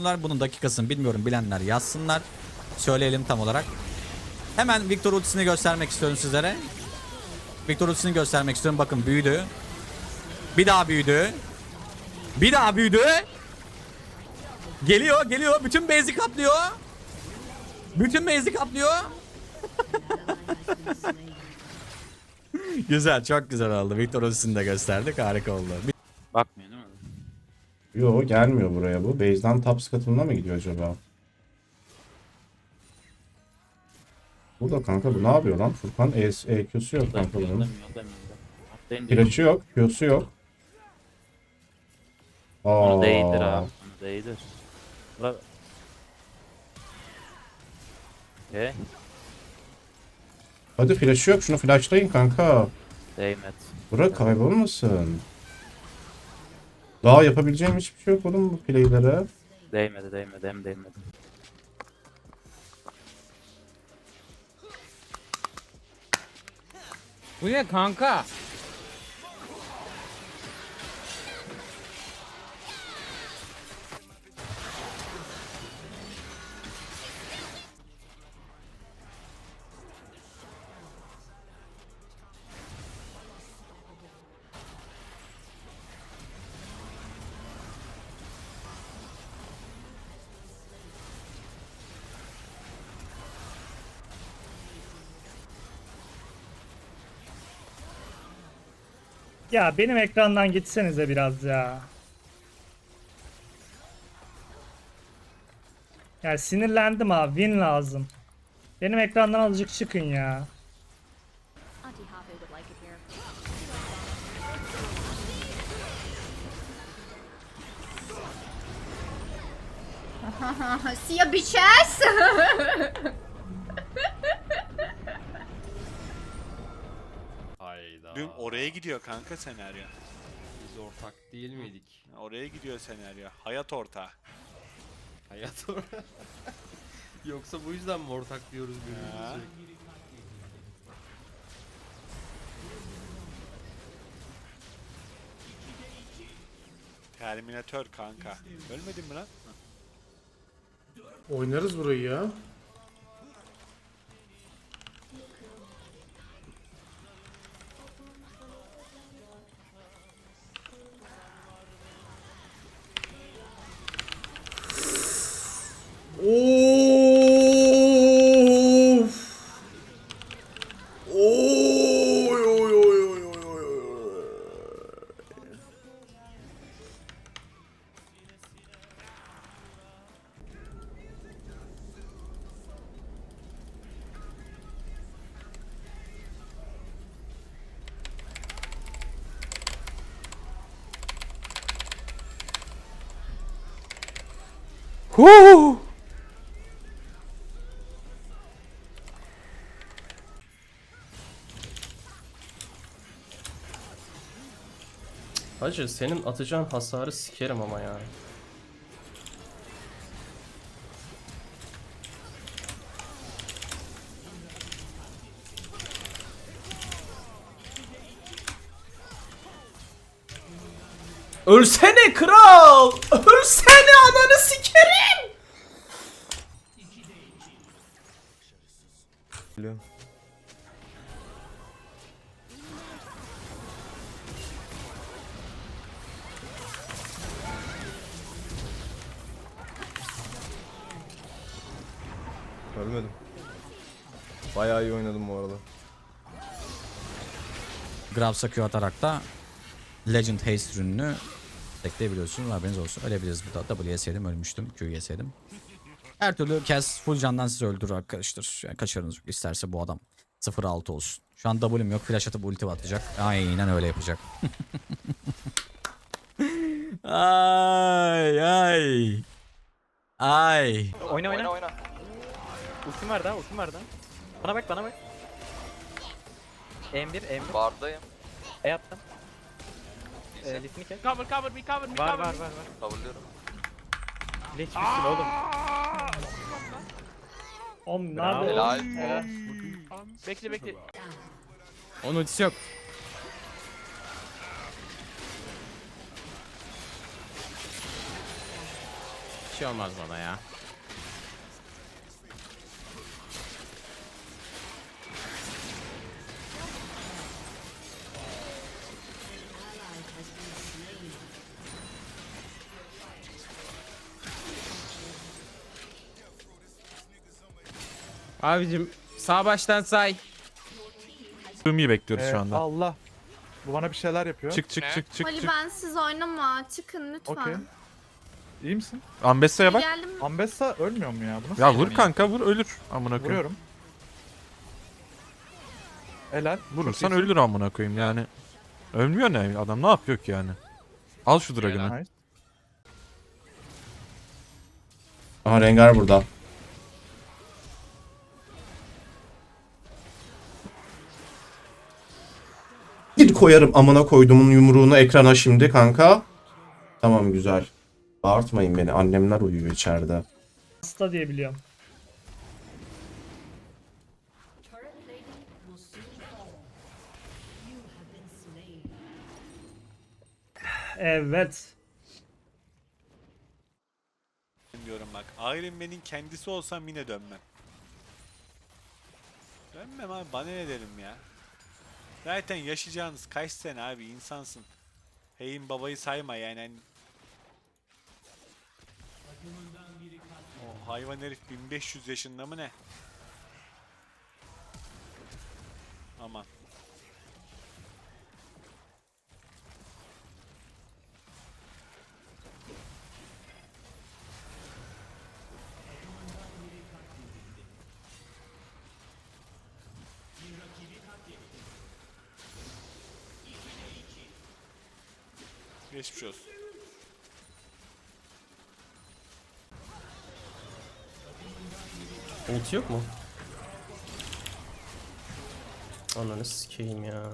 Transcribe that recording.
şampiyonlar. Bunun dakikasını bilmiyorum bilenler yazsınlar. Söyleyelim tam olarak. Hemen Victor ultisini göstermek istiyorum sizlere. Victor ultisini göstermek istiyorum. Bakın büyüdü. Bir daha büyüdü. Bir daha büyüdü. Geliyor geliyor. Bütün base'i kaplıyor. Bütün base'i kaplıyor. güzel çok güzel oldu. Victor ultisini de gösterdik. Harika oldu. Mi? Yo gelmiyor buraya bu. Base'den top skatına mı gidiyor acaba? Burada kanka bu ne yapıyor lan? Furkan E, EQ'su yok kanka bunun. Flash'ı yok, Q'su yok. Onu Aa, değdir abi. Onu değdir. Bırak. Okey. Hadi flash'ı yok, şunu flashlayın kanka. Değmedi. Bırak kaybolmasın. Daha yapabileceğim hiçbir şey yok oğlum bu playlere. Değmedi değmedi hem değmedi. Bu ne kanka? Ya benim ekrandan gitsenize biraz ya. Ya sinirlendim abi. Win lazım. Benim ekrandan azıcık çıkın ya. See ya bitches! Hayda. Dün oraya gidiyor kanka senaryo. Biz ortak değil miydik? Oraya gidiyor senaryo. Hayat ortağı. Hayat or- Yoksa bu yüzden mi ortak diyoruz birbirimize? Terminatör kanka. Ölmedin mi lan? Oynarız burayı ya. Hacı senin atacağın hasarı sikerim ama ya. Ölsene kral! Ölsene ananı sikerim! Ölmedim. Bayağı iyi oynadım bu arada. Grabs'a Q atarak da Legend Haste ürününü tekleyebiliyorsun. Haberiniz olsun. Ölebiliriz burada. W yeseydim ölmüştüm. Q yeseydim. Her türlü kez full candan sizi öldürür arkadaşlar. Yani kaçarınız yok. İsterse bu adam 0-6 olsun. Şu an W'm yok. Flash atıp ulti atacak. Aynen öyle yapacak. ay ay. Ay. Oyna oyna. oyna. Ultim var da, ultim var da. Bana bak, bana bak. M1, M1. Bardayım. E attım. E, litini kes. Cover cover me cover me Var cover var me. var var. Coverlıyorum. Leş bitsin oğlum. Oğlum nerede? Helal. Helal. Bekle bekle. Onun ultisi yok. şey olmaz bana ya. Abicim sağ baştan say. Sumi'yi bekliyoruz Ee, şu anda. Allah. Bu bana bir şeyler yapıyor. Çık çık çık çık Molly çık. ben siz oynama. Çıkın lütfen. Okey. İyi misin? Ambessa'ya bak. Geldim. Ambessa ölmüyor mu ya? Bu nasıl Ya vur şey? kanka vur ölür. Amına koyayım. Vuruyorum. Helal. Vurursan Çok iyisin. ölür amına koyayım yani. Ölmüyor ne? Adam ne yapıyor ki yani? Al şu Dragon'ı. Nice. Aha Rengar burada. Koyarım amına koyduğumun yumruğunu ekrana şimdi kanka. Tamam güzel. Bağırtmayın beni. Annemler uyuyor içeride. Hasta diye biliyorum. Evet. diyorum bak. Iron Man'in kendisi olsam yine dönmem. Dönmem abi bana ne derim ya. Zaten yaşayacağınız kaç sene abi insansın. Heyin babayı sayma yani. hani- O hayvan herif 1500 yaşında mı ne? Aman. Geçmiş olsun. Ulti yok mu? Ananı sikeyim ya.